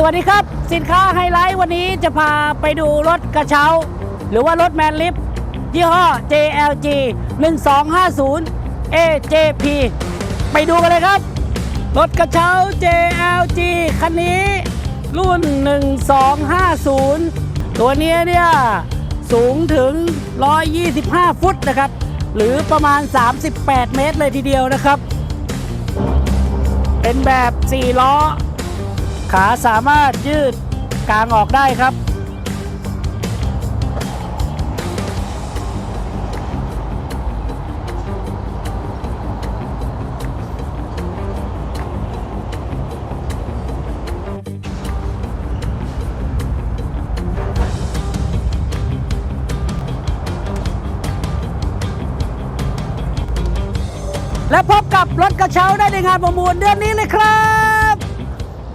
สวัสดีครับ สินค้าไฮไลท์วันนี้จะพาไปดูรถกระเช้า หรือว่ารถแมนลิฟต์ยี่ห้อ JLG 1250 AJP ไปดูกันเลยครับ รถกระเช้า JLG คันนี้รุ่น 1250 ตัวนี้เนี่ยสูงถึง 125 ฟุตนะครับ หรือประมาณ 38 เมตรเลยทีเดียวนะครับ เป็นแบบ 4 ล้อ ขาสามารถยืดกลางออกได้ครับ และพบกับรถกระเช้าได้ในงานประมูลเดือนนี้เลยครับ